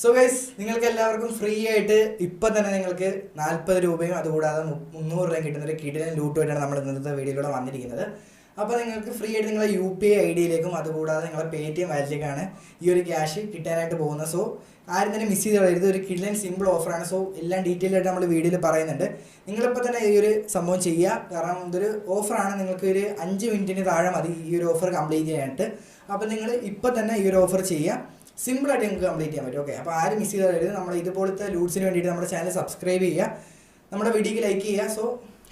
So guys നിങ്ങൾക്ക് എല്ലാവർക്കും free ആയിട്ട് ഇപ്പം തന്നെ നിങ്ങൾക്ക് നാൽപ്പത് രൂപയും അതുകൂടാതെ മുന്നൂറ് രൂപയും കിട്ടുന്ന ഒരു കിടിലൻ ലൂട്ടുമായിട്ടാണ് നമ്മൾ ഇന്നത്തെ വീഡിയോയിലൂടെ വന്നിരിക്കുന്നത്. അപ്പോൾ നിങ്ങൾക്ക് ഫ്രീ ആയിട്ട് നിങ്ങളുടെ യു പി ഐ ഐ ഡിയിലേക്കും അതുകൂടാതെ നിങ്ങളുടെ പേ ടി എം വാലറ്റിലേക്കാണ് ഈ ഒരു ക്യാഷ് കിട്ടാനായിട്ട് പോകുന്നത്. സോ ആരും തന്നെ മിസ് ചെയ്ത് കളയരുത് ഒരു കിടിലൻ സിമ്പിൾ ഓഫറാണ് സോ എല്ലാം ഡീറ്റെയിൽ ആയിട്ട് നമ്മൾ വീഡിയോയിൽ പറയുന്നുണ്ട്. നിങ്ങളിപ്പോൾ തന്നെ ഈ ഒരു സംഭവം ചെയ്യുക. കാരണം ഇതൊരു ഓഫറാണ് നിങ്ങൾക്ക് ഒരു അഞ്ച് മിനിറ്റിന് താഴെ മതി ഈ ഒരു ഓഫർ കംപ്ലീറ്റ് ചെയ്യാനായിട്ട്. അപ്പോൾ നിങ്ങൾ ഇപ്പോൾ തന്നെ ഈ ഒരു ഓഫർ ചെയ്യുക. സിമ്പിൾ ആയിട്ട് നിങ്ങൾക്ക് കംപ്ലീറ്റ് ചെയ്യാൻ പറ്റും. ഓക്കെ. അപ്പോൾ ആരും മിസ് ചെയ്താലും നമ്മൾ ഇതുപോലത്തെ ലൂട്ട്സിന് വേണ്ടിയിട്ട് നമ്മുടെ ചാനൽ സബ്സ്ക്രൈബ് ചെയ്യുക. നമ്മുടെ വീഡിയോക്ക് ലൈക്ക് ചെയ്യുക. സോ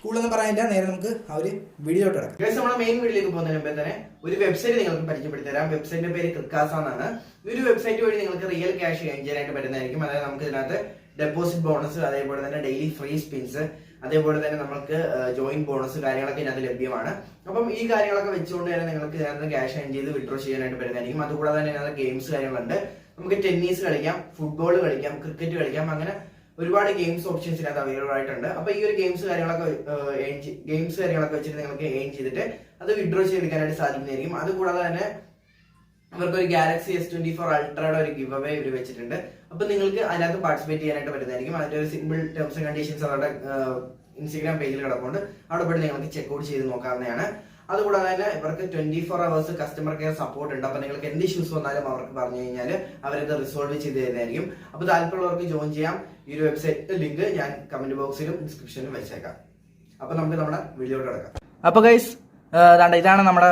കൂടുതലൊന്നും പറയാനില്ല. നേരെ നമുക്ക് ആ ഒരു വീഡിയോട്ട് കിടക്കാം. നമ്മുടെ മെയിൻ വീഡിയോയിലേക്ക് പോകുന്നതിന് മുമ്പേ തന്നെ ഒരു വെബ്സൈറ്റ് നിങ്ങൾക്ക് പരിചയപ്പെടുത്തി തരാം വെബ്സൈറ്റിന്റെ പേര് ക്രിക്കാസ എന്നാണ് ഈ ഒരു വെബ്സൈറ്റ് വഴി നിങ്ങൾക്ക് റിയൽ ക്യാഷ് ചെയ്യാനായിട്ട് പറ്റുന്നതായിരിക്കും. അതായത് നമുക്ക് ഇതിനകത്ത് ഡെപ്പോസിറ്റ് ബോണസ് അതേപോലെ തന്നെ ഡെയിലി ഫ്രീ സ്പിൻസ് അതേപോലെ തന്നെ നമുക്ക് ജോയിൻ ബോണസ് കാര്യങ്ങളൊക്കെ ഇതിനകത്ത് ലഭ്യമാണ്. അപ്പം ഈ കാര്യങ്ങളൊക്കെ വെച്ചുകൊണ്ട് തന്നെ നിങ്ങൾക്ക് ഇതിനകത്ത് ക്യാഷ് ഏൺ ചെയ്ത് വിഡ്രോ ചെയ്യാനായിട്ട് പറ്റുന്നതായിരിക്കും. അതുകൂടാതെ തന്നെ ഇതിനകത്ത് ഗെയിംസ് കാര്യങ്ങളുണ്ട്. നമുക്ക് ടെന്നീസ് കളിക്കാം ഫുട്ബോൾ കളിക്കാം ക്രിക്കറ്റ് കളിക്കാം അങ്ങനെ ഒരുപാട് ഗെയിംസ് ഓപ്ഷൻസ് ഇതിനകത്ത് അവൈലബിൾ ആയിട്ടുണ്ട്. അപ്പൊ ഈ ഒരു ഗെയിംസ് കാര്യങ്ങളൊക്കെ ഗെയിംസ് കാര്യങ്ങളൊക്കെ വെച്ചിട്ട് നിങ്ങൾക്ക് എയിം ചെയ്തിട്ട് അത് വിഡ്രോ ചെയ്തെടുക്കാനായിട്ട് സാധിക്കുന്നതായിരിക്കും. അതുകൂടാതെ തന്നെ അവർക്ക് ഒരു ഗാലക്സി എസ് ട്വന്റി ഫോർ അൾട്രയുടെ ഒരു ഗിവ് അവേ ഇവർ വെച്ചിട്ടുണ്ട്. അപ്പൊ നിങ്ങൾക്ക് അതിനകത്ത് പാർട്ടിസിപ്പേറ്റ് ചെയ്യാനായിട്ട് പറ്റുന്നതായിരിക്കും. അതിന്റെ ഒരു സിമ്പിൾ ടേംസ് ആൻഡ് കണ്ടീഷൻസ് അവരുടെ ഇൻസ്റ്റാഗ്രാം പേജിൽ കിടപ്പുണ്ട്. അവിടെ പോയി നിങ്ങൾക്ക് ചെക്ക്ഔട്ട് ചെയ്ത് നോക്കാവുന്നതാണ്. അതുകൂടാതെ തന്നെ ഇവർക്ക് twenty four hours customer care support ഉണ്ട്. അപ്പൊ നിങ്ങൾക്ക് എന്ത് ഇഷ്യൂസ് വന്നാലും അവർക്ക് പറഞ്ഞു കഴിഞ്ഞാൽ അവരത് റിസോൾവ് ചെയ്ത് തരുന്നതായിരിക്കും. അപ്പൊ താല്പര്യമുള്ളവർക്ക് ജോയിൻ ചെയ്യാം. ഈ ഒരു വെബ്സൈറ്റ് ലിങ്ക് ഞാൻ കമന്റ് ബോക്സിലും ഡിസ്ക്രിപ്ഷനിലും വെച്ചേക്കാം. അപ്പൊ നമുക്ക് നമ്മുടെ വീഡിയോ കിടക്കാം. അപ്പൊ ഗൈസ് ദാണ്ട ഇതാണ് നമ്മുടെ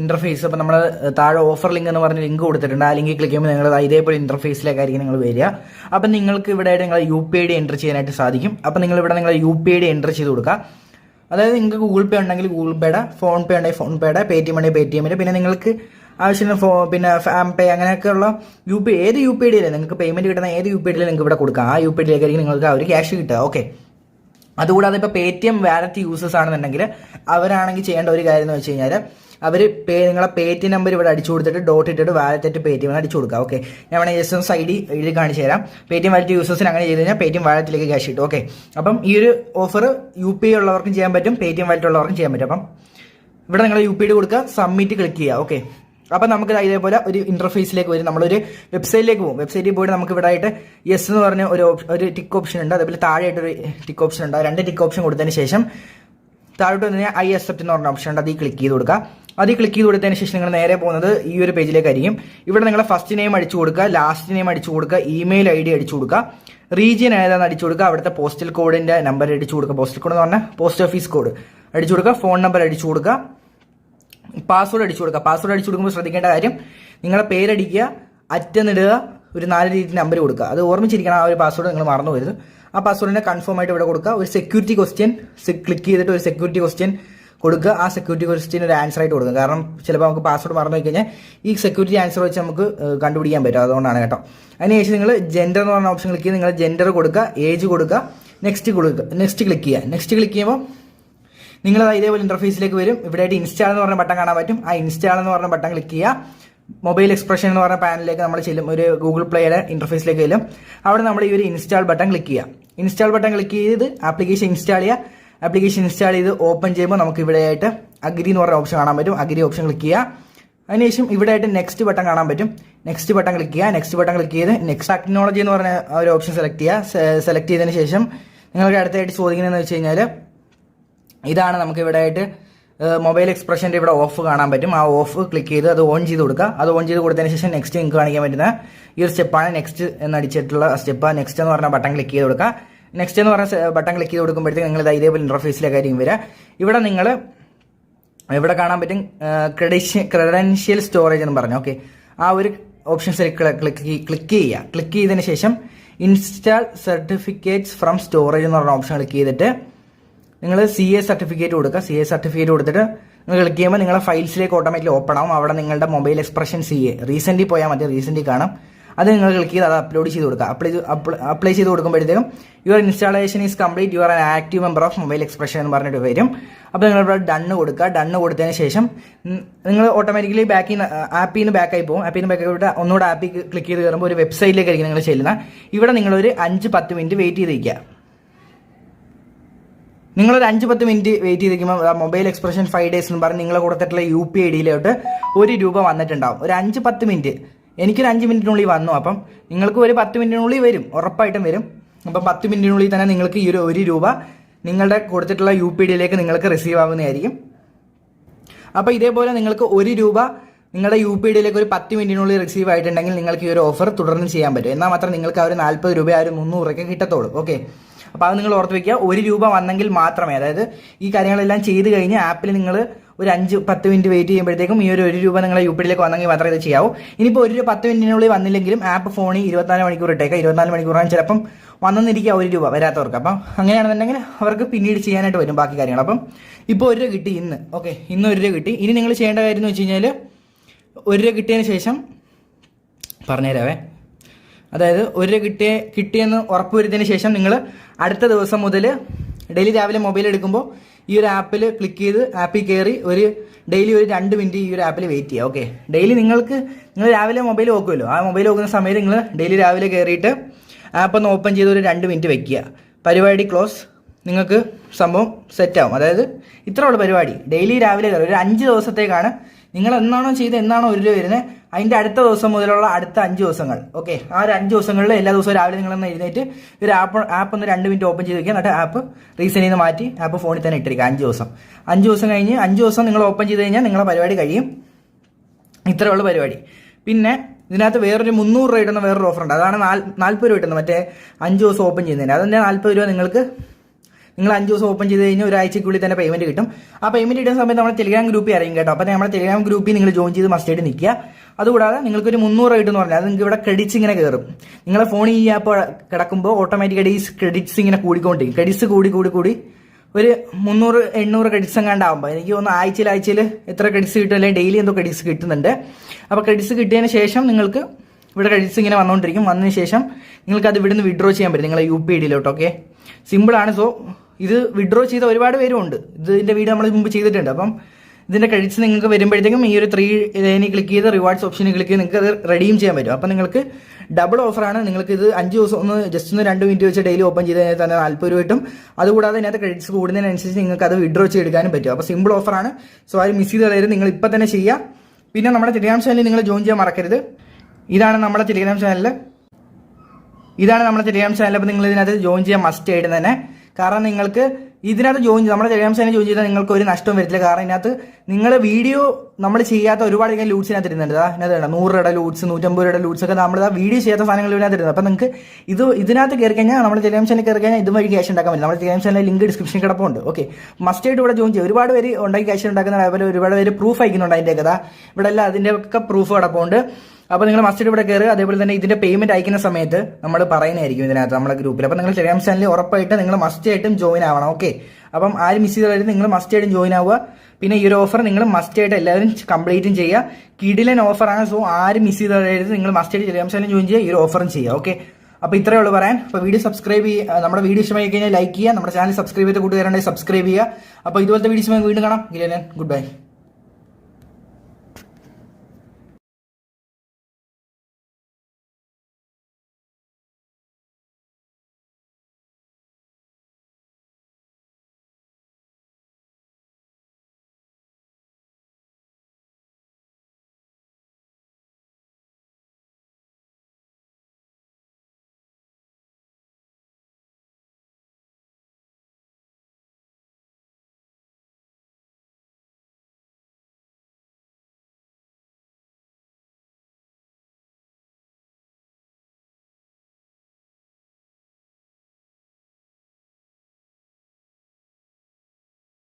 ഇന്റർഫേസ് അപ്പം നമ്മൾ താഴെ ഓഫർ ലിങ്ക് എന്ന് പറഞ്ഞ ലിങ്ക് കൊടുത്തിട്ടുണ്ട്. ആ ലിങ്കിൽ ക്ലിക്ക് ചെയ്യുമ്പോൾ നിങ്ങൾ ഇതേപോലെ ഇന്റർഫേസിലേക്കായിരിക്കും നിങ്ങൾ വരിക. അപ്പം നിങ്ങൾക്ക് ഇവിടെ നിങ്ങൾ U P I D enter ചെയ്യാനായിട്ട് സാധിക്കും. അപ്പം നിങ്ങൾ ഇവിടെ നിങ്ങൾ U P I D enter ചെയ്ത് കൊടുക്കുക. അതായത് നിങ്ങൾക്ക് ഗൂഗിൾ പേ ഉണ്ടെങ്കിൽ ഗൂഗിൾ പേയുടെ ഫോൺ പേ ഉണ്ടെങ്കിൽ ഫോൺ പേയുടെ പേ ടി എം ഉണ്ടെങ്കിൽ പേ ടി എമ്മിന്റെ പിന്നെ നിങ്ങൾക്ക് ആവശ്യമുള്ള ഫോ പിന്നെ ഫാം പേ അങ്ങനെയൊക്കെയുള്ള യു പി ഏത് യു പി ഐ ഡിയിലും നിങ്ങൾക്ക് പേയ്മെന്റ് കിട്ടുന്ന ഏത് യു പി ഐ ഡിയിലും നിങ്ങൾക്ക് ഇവിടെ കൊടുക്കാം. ആ യു പി ഐ ഡിയിലേക്കായിരിക്കും നിങ്ങൾക്ക് ആ ഒരു ക്യാഷ് കിട്ടുക. ഓക്കെ അതുകൂടാതെ ഇപ്പോൾ Paytm wallet users ആണെന്നുണ്ടെങ്കിൽ അവരാണെങ്കിൽ ചെയ്യേണ്ട ഒരു കാര്യം എന്ന് വെച്ച് കഴിഞ്ഞാൽ അവർ പേ നിങ്ങളെ പേ ടി നമ്പർ ഇവിടെ അടിച്ചു കൊടുത്തിട്ട് ഡോട്ട് ഇട്ടിട്ട് വാലറ്റ് ആയിട്ട് പേ ടി എം അടിച്ചു കൊടുക്കുക. ഓക്കെ ഞാൻ വേണമെങ്കിൽ എസ് എസ് ഐ ഡി ഇതിൽ കാണിച്ചു തരാം. പേ ടി എം വാലറ്റ് യൂസേഴ്സിന് അങ്ങനെ ചെയ്ത് കഴിഞ്ഞാൽ പേ ടി എം വാലറ്റിലേക്ക് ക്യാഷ് കിട്ടും. ഓക്കെ അപ്പം ഈ ഒരു ഓഫർ യു പി ഉള്ളവർക്കും ചെയ്യാൻ പറ്റും പേ ടി എം വാലറ്റ് ഉള്ളവർക്കും ചെയ്യാൻ പറ്റും. അപ്പം ഇവിടെ നിങ്ങൾ യു പി ഐ കൊടുക്കുക സബ്മിറ്റ് ക്ലിക്ക് ചെയ്യുക. ഓക്കെ അപ്പം നമുക്ക് ഇതേപോലെ ഒരു ഇന്റർഫേസിലേക്ക് വരും. നമ്മളൊരു വെബ്സൈറ്റിലേക്ക് പോകും. വെബ്സൈറ്റിൽ പോയിട്ട് നമുക്ക് ഇവിടെ ആയിട്ട് യെസ് എന്ന് പറഞ്ഞ ഒരു ഒരു ടിക്ക് ഓപ്ഷൻ ഉണ്ട്. അതേപോലെ താഴെയായിട്ട് ഒരു ടിക്ക് ഓപ്ഷൻ ഉണ്ട് രണ്ട് ടിക്ക് ഓപ്ഷൻ കൊടുത്തതിന് ശേഷം താഴോട്ട് വന്നു കഴിഞ്ഞാൽ ഐ അക്സെപ്റ്റ് എന്ന് പറഞ്ഞ ഓപ്ഷൻ ഉണ്ട്. അതിൽ ക്ലിക്ക് ചെയ്ത് കൊടുക്കുക. അതിൽ ക്ലിക്ക് ചെയ്ത് കൊടുത്തതിന് ശേഷം നിങ്ങൾ നേരെ പോകുന്നത് ഈ ഒരു പേജിലേക്കായിരിക്കും ഇവിടെ നിങ്ങൾ ഫസ്റ്റ് നെയിം അടിച്ചു കൊടുക്കുക ലാസ്റ്റ് നെയിം അടിച്ചു കൊടുക്കുക ഇമെയിൽ ഐ ഡി അടിച്ചു കൊടുക്കുക. റീജിയൻ ഏതാണെന്ന് അടിച്ചു കൊടുക്കുക. അവിടുത്തെ പോസ്റ്റൽ കോഡിന്റെ നമ്പർ അടിച്ചു കൊടുക്കുക. പോസ്റ്റൽ കോഡ് എന്ന് പറഞ്ഞാൽ പോസ്റ്റ് ഓഫീസ് കോഡ് അടിച്ചു കൊടുക്കുക. ഫോൺ നമ്പർ അടിച്ചു കൊടുക്കുക. പാസ്വേഡ് അടിച്ചു കൊടുക്കുക. പാസ്വേഡ് അടിച്ചു കൊടുക്കുമ്പോൾ ശ്രദ്ധിക്കേണ്ട കാര്യം നിങ്ങളെ പേരടിക്കുക അറ്റന്നിടുക ഒരു നാല് രീതി നമ്പർ കൊടുക്കുക. അത് ഓർമ്മിച്ചിരിക്കണം ആ ഒരു പാസ്വേഡ് നിങ്ങൾ മറന്നു വരുന്നത് ആ പാസ്വേഡിനെ കൺഫേം ആയിട്ട് ഇവിടെ കൊടുക്കുക. ഒരു സെക്യൂരിറ്റി ക്വസ്റ്റ്യൻ ക്ലിക്ക് ചെയ്തിട്ട് ഒരു സെക്യൂരിറ്റി ക്വസ്റ്റ്യൻ കൊടുക്കുക. ആ സെക്യൂരിറ്റി ക്വസ്റ്റ്യൻ ഒരു ആൻസർ ആയിട്ട് കൊടുക്കുക. കാരണം ചിലപ്പോൾ നമുക്ക് പാസ്വേഡ് മറന്നു കഴിഞ്ഞാൽ ഈ സെക്യൂരിറ്റി ആൻസർ വെച്ച് നമുക്ക് കണ്ടുപിടിക്കാൻ പറ്റും. അതുകൊണ്ടാണ് കേട്ടോ. അതിനുശേഷം നിങ്ങൾ ജെൻഡർ എന്ന് പറഞ്ഞ ഓപ്ഷൻ ക്ലിക്ക് ചെയ്ത് നിങ്ങൾ ജെൻഡർ കൊടുക്കുക ഏജ് കൊടുക്കുക നെക്സ്റ്റ് കൊടുക്കുക നെക്സ്റ്റ് ക്ലിക്ക് ചെയ്യുക. നെക്സ്റ്റ് ക്ലിക്ക് ചെയ്യുമ്പോൾ നിങ്ങൾ ഇതേപോലെ ഇന്റർഫേസിലേക്ക് വരും. ഇവിടെ ആയിട്ട് ഇൻസ്റ്റാൾ എന്ന് പറഞ്ഞ ബട്ടൺ കാണാൻ പറ്റും. ആ ഇൻസ്റ്റാൾ എന്ന് പറഞ്ഞ ബട്ടൺ ക്ലിക്ക് ചെയ്യുക. മൊബൈൽ എക്സ്പ്രഷൻ എന്ന് പറഞ്ഞ പാനലിലേക്ക് നമ്മൾ ചെല്ലും. ഒരു ഗൂഗിൾ പ്ലേയുടെ ഇന്റർഫേസിലേക്ക് ചെല്ലും. അവിടെ നമ്മൾ ഈ ഒരു ഇൻസ്റ്റാൾ ബട്ടൺ ക്ലിക്ക് ചെയ്യുക. ഇൻസ്റ്റാൾ ബട്ടൺ ക്ലിക്ക് ചെയ്ത് ആപ്ലിക്കേഷൻ ഇൻസ്റ്റാൾ ചെയ്യുക. ആപ്ലിക്കേഷൻ ഇൻസ്റ്റാൾ ചെയ്ത് ഓപ്പൺ ചെയ്യുമ്പോൾ നമുക്ക് ഇവിടെ ആയിട്ട് അഗ്രി എന്ന് പറഞ്ഞ ഓപ്ഷൻ കാണാൻ പറ്റും. അഗ്രി ഓപ്ഷൻ ക്ലിക്ക് ചെയ്യുക. അതിനുശേഷം ഇവിടെ ആയിട്ട് നെക്സ്റ്റ് ബട്ടൺ കാണാൻ പറ്റും. നെക്സ്റ്റ് ബട്ടൺ ക്ലിക്ക് ചെയ്യുക. നെക്സ്റ്റ് ബട്ടൺ ക്ലിക്ക് ചെയ്ത് നെക്സ്റ്റ് ടെക്നോളജി എന്ന് പറഞ്ഞ ഒരു ഓപ്ഷൻ സെലക്ട് ചെയ്യുക. സെലക്ട് ചെയ്തതിന് ശേഷം നിങ്ങൾക്ക് അടുത്തായിട്ട് ചോദിക്കുന്നതെന്ന് വെച്ച് കഴിഞ്ഞാൽ ഇതാണ് നമുക്ക് ഇവിടെ ആയിട്ട് മൊബൈൽ എക്സ്പ്രഷന്റെ ഇവിടെ ഓഫ് കാണാൻ പറ്റും. ആ ഓഫ് ക്ലിക്ക് ചെയ്ത് അത് ഓൺ ചെയ്ത് കൊടുക്കുക. അത് ഓൺ ചെയ്ത് കൊടുത്തതിന് ശേഷം നെക്സ്റ്റ് നിങ്ങൾക്ക് കാണിക്കാൻ പറ്റുന്ന ഈ ഒരു സ്റ്റെപ്പാണ് നെക്സ്റ്റ് എന്നടിച്ചിട്ടുള്ള സ്റ്റെപ്പ് നെക്സ്റ്റ് എന്ന് പറഞ്ഞ ബട്ടൺ ക്ലിക്ക് ചെയ്ത് കൊടുക്കുക. നെക്സ്റ്റ് എന്ന് പറഞ്ഞ ബട്ടൺ ക്ലിക്ക് ചെയ്ത് കൊടുക്കുമ്പോഴത്തേക്ക് നിങ്ങൾ ഇതാ ഇതേപോലെ കാര്യം വരിക. ഇവിടെ നിങ്ങൾ ഇവിടെ കാണാൻ പറ്റും ക്രെഡിഷ്യ ക്രെഡൻഷ്യൽ സ്റ്റോറേജ് എന്ന് പറഞ്ഞു. ഓക്കെ ആ ഒരു ഓപ്ഷൻ ക്ലിക്ക് ക്ലിക്ക് ചെയ്യുക. ക്ലിക്ക് ചെയ്തതിന് ശേഷം ഇൻസ്റ്റാൾ സർട്ടിഫിക്കറ്റ്സ് ഫ്രം സ്റ്റോറേജ് എന്ന് പറഞ്ഞ ഓപ്ഷൻ ക്ലിക്ക് ചെയ്തിട്ട് നിങ്ങൾ സി എ സർട്ടിഫിക്കറ്റ് കൊടുക്കുക. സി എ സർട്ടിഫിക്കറ്റ് കൊടുത്തിട്ട് നിങ്ങൾ ക്ലിക്ക് ചെയ്യുമ്പോൾ നിങ്ങളുടെ ഫയൽസിലേക്ക് ഓട്ടോമാറ്റിക്കലി ഓപ്പൺ ആവും. അവിടെ നിങ്ങളുടെ mobile expression C A recent പോയാൽ മതി. റീസെന്റ് കാണാം. അത് നിങ്ങൾ ക്ലിക്ക് ചെയ്ത് അത് അപ്ലോഡ് ചെയ്ത് കൊടുക്കുക. അപ്ലൈ അപ്ലൈ ചെയ്ത് കൊടുക്കുമ്പോഴത്തേക്കും your installation is complete your an active member of mobile expression എന്ന് പറഞ്ഞിട്ട് വരും. അപ്പോൾ നിങ്ങൾ ഇവിടെ ഡണ്ണ് കൊടുക്കുക. ഡണ്ണ് കൊടുത്തതിന് ശേഷം നിങ്ങൾ ഓട്ടോമാറ്റിക്കലി ബാക്കിൽ നിന്ന് ആപ്പിൽ നിന്ന് ബാക്കായി പോകും. ആപ്പിൽ നിന്ന് ബാക്ക് ആയിട്ട് ഒന്നുകൂടെ ആപ്പിൽ ക്ലിക്ക് ചെയ്ത് കയറുമ്പോൾ ഒരു വെബ്സൈറ്റിലേക്കായിരിക്കും നിങ്ങൾ ചെല്ലുന്നത്. ഇവിടെ നിങ്ങളൊരു അഞ്ച് പത്ത് മിനിറ്റ് വെയിറ്റ് ചെയ്തിരിക്കുക നിങ്ങളൊരു അഞ്ച് പത്ത് മിനിറ്റ് വെയിറ്റ് ചെയ്തിരിക്കുമ്പോൾ മൊബൈൽ എക്സ്പ്രഷൻ ഫൈവ് ഡേയ്സ് എന്ന് പറഞ്ഞ് നിങ്ങൾ കൊടുത്തിട്ടുള്ള യു പി ഐ ഡിയിലോട്ട് ഒരു രൂപ വന്നിട്ടുണ്ടാവും. ഒരു അഞ്ച് പത്ത് മിനിറ്റ്. എനിക്കൊരു അഞ്ച് മിനിറ്റിനുള്ളിൽ വന്നു. അപ്പം നിങ്ങൾക്ക് ഒരു പത്ത് മിനിറ്റിനുള്ളിൽ വരും. ഉറപ്പായിട്ടും വരും. അപ്പം പത്ത് മിനിറ്റിനുള്ളിൽ തന്നെ നിങ്ങൾക്ക് ഈ ഒരു ഒരു രൂപ നിങ്ങളുടെ കൊടുത്തിട്ടുള്ള യു പി ഡിയിലേക്ക് നിങ്ങൾക്ക് റിസീവ് ആവുന്നതായിരിക്കും. അപ്പോൾ ഇതേപോലെ നിങ്ങൾക്ക് ഒരു രൂപ നിങ്ങളുടെ യു പി ഡിയിലേക്ക് ഒരു പത്ത് മിനിറ്റിനുള്ളിൽ റിസീവ് ആയിട്ടുണ്ടെങ്കിൽ നിങ്ങൾക്ക് ഈ ഒരു ഓഫർ തുടർന്ന് ചെയ്യാൻ പറ്റും. എന്നാൽ മാത്രം നിങ്ങൾക്ക് ആ ഒരു നാൽപ്പത് രൂപ ആ ഒരു മുന്നൂറ് രൂപയ്ക്ക് കിട്ടത്തുള്ളൂ. ഓക്കെ അപ്പോൾ അത് നിങ്ങൾ ഓർത്ത് വെക്കുക. ഒരു രൂപ വന്നെങ്കിൽ മാത്രമേ അതായത് ഈ കാര്യങ്ങളെല്ലാം ചെയ്ത് കഴിഞ്ഞ് ആപ്പിൽ നിങ്ങൾ ഒരു അഞ്ച് പത്ത് മിനിറ്റ് വെയിറ്റ് ചെയ്യുമ്പോഴത്തേക്കും ഈ ഒരു ഒരു രൂപ നിങ്ങളെ യു പി വന്നെങ്കിൽ മാത്രമേ ഇത് ചെയ്യാവൂ. ഇനിയിപ്പോൾ ഒരു പത്ത് മിനിറ്റിനുള്ളിൽ വന്നില്ലെങ്കിലും ആപ്പ് ഫോണിൽ ഇരുപത്തിനാല് മണിക്കൂർ ഇട്ടേക്കുക ഇരുപത്തിനാല് മണിക്കൂറാണ് ചിലപ്പം വന്നെന്നിരിക്കുക ഒരു രൂപ വരാത്തവർക്ക്. അപ്പം അങ്ങനെയാണെന്നുണ്ടെങ്കിൽ അവർക്ക് പിന്നീട് ചെയ്യാനായിട്ട് വരും ബാക്കി കാര്യങ്ങൾ. അപ്പം ഇപ്പോൾ ഒരു രൂപ കിട്ടി ഇന്ന്. ഓക്കെ ഇന്ന് ഒരു രൂപ കിട്ടി. ഇനി നിങ്ങൾ ചെയ്യേണ്ട കാര്യം എന്ന് വെച്ച് കഴിഞ്ഞാൽ ഒരു രൂപ കിട്ടിയതിന് ശേഷം പറഞ്ഞുതരാവേ. അതായത് ഒരു രൂപ കിട്ടിയ കിട്ടിയെന്ന് ഉറപ്പ് വരുത്തിയതിന് ശേഷം നിങ്ങൾ അടുത്ത ദിവസം മുതൽ ഡെയിലി രാവിലെ മൊബൈൽ എടുക്കുമ്പോൾ ഈ ഒരു ആപ്പിൽ ക്ലിക്ക് ചെയ്ത് ആപ്പിൽ കയറി ഒരു ഡെയിലി ഒരു രണ്ട് മിനിറ്റ് ഈ ഒരു ആപ്പിൽ വെയിറ്റ് ചെയ്യുക ഓക്കെ ഡെയിലി നിങ്ങൾക്ക് നിങ്ങൾ രാവിലെ മൊബൈൽ നോക്കുമല്ലോ. ആ മൊബൈൽ നോക്കുന്ന സമയത്ത് നിങ്ങൾ ഡെയിലി രാവിലെ കയറിയിട്ട് ആപ്പ് ഒന്ന് ഓപ്പൺ ചെയ്ത് ഒരു രണ്ട് മിനിറ്റ് വെക്കുക. പരിപാടി ക്ലോസ് നിങ്ങൾക്ക് സംഭവം സെറ്റ് ആവും. അതായത് ഇത്ര ഉള്ള പരിപാടി. ഡെയിലി രാവിലെ കയറി ഒരു അഞ്ച് ദിവസത്തേക്കാണ്. നിങ്ങൾ എന്നാണോ ചെയ്ത് എന്നാണോ ഒരു രൂപ വരുന്നത് അതിന്റെ അടുത്ത ദിവസം മുതലുള്ള അടുത്ത അഞ്ച് ദിവസങ്ങൾ. ഓക്കെ ആ ഒരു അഞ്ച് ദിവസങ്ങളിൽ എല്ലാ ദിവസവും രാവിലെ നിങ്ങളൊന്ന് എഴുന്നേറ്റ് ഒരു ആപ്പ് ആപ്പ് ഒന്ന് രണ്ട് മിനിറ്റ് ഓപ്പൺ ചെയ്ത് വെക്കുക. എന്നിട്ട് ആപ്പ് റീസെന്റ് ചെയ്ത് മാറ്റി ആപ്പ് ഫോണിൽ തന്നെ ഇട്ടിരിക്കുക. അഞ്ച് ദിവസം. അഞ്ച് ദിവസം കഴിഞ്ഞ് അഞ്ച് ദിവസം നിങ്ങൾ ഓപ്പൺ ചെയ്ത് കഴിഞ്ഞാൽ നിങ്ങളുടെ പരിപാടി കഴിയും. ഇത്രയുള്ള പരിപാടി. പിന്നെ ഇതിനകത്ത് വേറൊരു മുന്നൂറ് രൂപ ഇടുന്ന വേറൊരു ഓഫർ ഉണ്ട്. അതാണ് നാൽപ്പത് രൂപ ഇടുന്നത്. മറ്റേ അഞ്ച് ദിവസം ഓപ്പൺ ചെയ്യുന്നതിന്. അതിന്റെ നാൽപ്പത് രൂപ നിങ്ങൾക്ക് നിങ്ങൾ അഞ്ച് ദിവസം ഓപ്പൺ ചെയ്ത് കഴിഞ്ഞാൽ ഒരാഴ്ചക്കുള്ളിൽ തന്നെ പേയ്മെന്റ് കിട്ടും. ആ പേയ്മെന്റ് ഇടുന്ന സമയത്ത് നമ്മുടെ ടെലിഗ്രാം ഗ്രൂപ്പിൽ അറിയും കേട്ടോ. അപ്പോൾ നമ്മുടെ ടെലിഗ്രാം ഗ്രൂപ്പിൽ നിങ്ങൾ ജോയിൻ ചെയ്ത് മസ്റ്റ് ആയിട്ട് നിൽക്കുക. അതുകൂടാതെ നിങ്ങൾക്കൊരു മുന്നൂറ് റൈഡ് എന്ന് പറഞ്ഞാൽ അത് നിങ്ങൾക്ക് ഇവിടെ ക്രെഡിറ്റ്സ് ഇങ്ങനെ കയറും നിങ്ങളെ ഫോൺ ഈ ആപ്പ് കിടക്കുമ്പോൾ ഓട്ടോമാറ്റിക്കായിട്ട് ഈ ക്രെഡിറ്റ്സ് ഇങ്ങനെ കൂടിക്കൊണ്ടിരിക്കും. ക്രെഡിറ്റ്സ് കൂടി കൂടി കൂടി ഒരു മുന്നൂറ് എണ്ണൂറ് ക്രെഡിറ്റ്സ് എങ്ങാണ്ടാവുമ്പോൾ എനിക്ക് ഒന്ന് ആഴ്ചയിൽ ആഴ്ചയിൽ എത്ര ക്രെഡിറ്റ്സ് കിട്ടും? അല്ലെങ്കിൽ ഡെയിലി എന്തോ ക്രെഡിറ്റ്സ് കിട്ടുന്നുണ്ട്. അപ്പോൾ ക്രെഡിറ്റ്സ് കിട്ടിയതിന് ശേഷം നിങ്ങൾക്ക് ഇവിടെ ക്രെഡിറ്റ്സ് ഇങ്ങനെ വന്നുകൊണ്ടിരിക്കും വന്നതിന് ശേഷം നിങ്ങൾക്ക് അത് ഇവിടുന്ന് വിഡ്രോ ചെയ്യാൻ പറ്റും. നിങ്ങളെ യു പി ഐഡിയിലോട്ട് ഓക്കെ സിമ്പിളാണ് സോ ഇത് വിഡ്രോ ചെയ്ത ഒരുപാട് പേരും ഉണ്ട് ഇതിന്റെ വീഡിയോ നമ്മൾ മുമ്പ് ചെയ്തിട്ടുണ്ട്. അപ്പം ഇതിന്റെ ക്രെഡിറ്റ്സ് നിങ്ങൾക്ക് വരുമ്പോഴത്തേക്കും ഈ ഒരു ത്രീ ഇതിന് ക്ലിക്ക് ചെയ്ത് റിവാർഡ്സ് ഓപ്ഷനിൽ ക്ലിക്ക് ചെയ്ത് നിങ്ങൾക്ക് അത് റെഡീം ചെയ്യാൻ പറ്റും. അപ്പം നിങ്ങൾക്ക് ഡബിൾ ഓഫറാണ് നിങ്ങൾക്ക് ഇത് അഞ്ച് ദിവസം ഒന്ന് ജസ്റ്റ് ഒന്ന് രണ്ട് മിനിറ്റ് വെച്ച് ഡെയിലി ഓപ്പൺ ചെയ്ത് കഴിഞ്ഞാൽ തന്നെ നാൽപ്പത് രൂപ കിട്ടും. അതുകൂടാതെ ഇതിനകത്ത് ക്രെഡിറ്റ്സ് കൂടുന്നതിനനുസരിച്ച് നിങ്ങൾക്ക് അത് വിഡ്രോ ചെയ്തെടുക്കാനും പറ്റും. അപ്പോൾ സിമ്പിൾ ഓഫറാണ് സോ ആരും മിസ് ചെയ്ത് നിങ്ങൾ ഇപ്പം തന്നെ ചെയ്യുക പിന്നെ നമ്മുടെ ടെലിഗ്രാം ചാനലിൽ നിങ്ങൾ ജോയിൻ ചെയ്യാൻ മറക്കരുത്. ഇതാണ് നമ്മുടെ ടെലിഗ്രാം ചാനൽ ഇതാണ് നമ്മുടെ ടെലിഗ്രാം ചാനൽ അപ്പോൾ നിങ്ങൾ ഇതിനകത്ത് ജോയിൻ ചെയ്യാൻ മസ്റ്റ് ആയിട്ട് തന്നെ. കാരണം നിങ്ങൾക്ക് ഇതിനകത്ത് ജോയിൻ നമ്മുടെ ടെലിഗ്രാം ചാനൽ ജോയിൻ ചെയ്താൽ നിങ്ങൾക്ക് ഒരു നഷ്ടവും വരില്ല. കാരണം ഇതിനകത്ത് നിങ്ങൾ വീഡിയോ നമ്മൾ ചെയ്യാത്ത ഒരുപാട് ഇങ്ങനെ ലൂട്ട്സിനകത്ത് ഇരുന്നുണ്ട് അതാ ഇതിനകത്ത് വേണം നൂറ് രൂപയുടെ ലൂട്ട്സ് നൂറ്റമ്പത് രൂപയുടെ ലൂട്ട്സ് ഒക്കെ നമ്മൾ വീഡിയോ ചെയ്യാത്ത സാധനങ്ങൾ ഇതിനകത്ത് ഇരുന്നത് അപ്പോൾ നിങ്ങൾക്ക് ഇത് ഇതിനകത്ത് കയറി കഴിഞ്ഞാൽ നമ്മുടെ ടെലിഗ്രാം ചാനൽ കയറി കഴിഞ്ഞാൽ ഇതുവഴി ക്യാഷ് ഉണ്ടാക്കാൻ പറ്റും. നമ്മുടെ ടെലിഗ്രാം ചാനൽ ലിങ്ക് ഡിസ്ക്രിപ്ഷൻ കിടപ്പുണ്ട്. ഓക്കെ മസ്റ്റ് ആയിട്ട് ഇവിടെ ജോയിൻ ചെയ്യും. ഒരുപാട് പേര് ഉണ്ടാക്കി ക്യാഷ് ഉണ്ടാക്കുന്ന അതുപോലെ ഒരുപാട് പേര് പ്രൂഫ് അയക്കുന്നുണ്ട് അതിന്റെ കഥ ഇവിടെ എല്ലാം അതിന്റെ ഒക്കെ പ്രൂഫ് കിടപ്പുണ്ട്. അപ്പോൾ നിങ്ങൾ മസ്റ്റ് ഇവിടെ കയറുക അതേപോലെ തന്നെ ഇതിന്റെ പേയ്മെന്റ് അയക്കുന്ന സമയത്ത് നമ്മൾ പറയുന്നതായിരിക്കും ഇതിനകത്ത് നമ്മുടെ ഗ്രൂപ്പിൽ അപ്പോൾ നിങ്ങൾ ടെലിഗ്രാം ചാനലിൽ ഉറപ്പായിട്ട് നിങ്ങൾ മസ്റ്റ് ആയിട്ടും ജോയിൻ ആവണം ഓക്കെ അപ്പം ആരും മിസ് ചെയ്താലും നിങ്ങൾ മസ്റ്റ് ആയിട്ടും ജോയിൻ ആവുക. പിന്നെ ഈ ഒരു ഓഫർ നിങ്ങൾ മസ്റ്റ് ആയിട്ട് എല്ലാവരും കംപ്ലീറ്റും ചെയ്യുക. കിടിലൻ ഓഫറാണ് സോ ആരും മിസ് ചെയ്താലും നിങ്ങൾ മസ്റ്റ് ആയിട്ട് ടെലിഗ്രാം ചാനലിൽ ജോയിൻ ചെയ്യുക ഈ ഒരു ഓഫറും ചെയ്യുക ഓക്കെ അപ്പോൾ ഇത്രയേ ഉള്ളൂ പറയാൻ. അപ്പോൾ വീഡിയോ സബ്സ്ക്രൈബ് ചെയ്യുക നമ്മുടെ വീഡിയോ ഇഷ്ടമായി കഴിഞ്ഞാൽ ലൈക്ക് ചെയ്യുക. നമ്മുടെ ചാനൽ സബ്സ്ക്രൈബ് ചെയ്ത് കൂട്ടുകാരുണ്ടെങ്കിൽ സബ്സ്ക്രൈബ് ചെയ്യുക. അപ്പോൾ ഇതുപോലത്തെ വീഡിയോ ഇഷ്ടമായി വീണ്ടും കാണാം. Good bye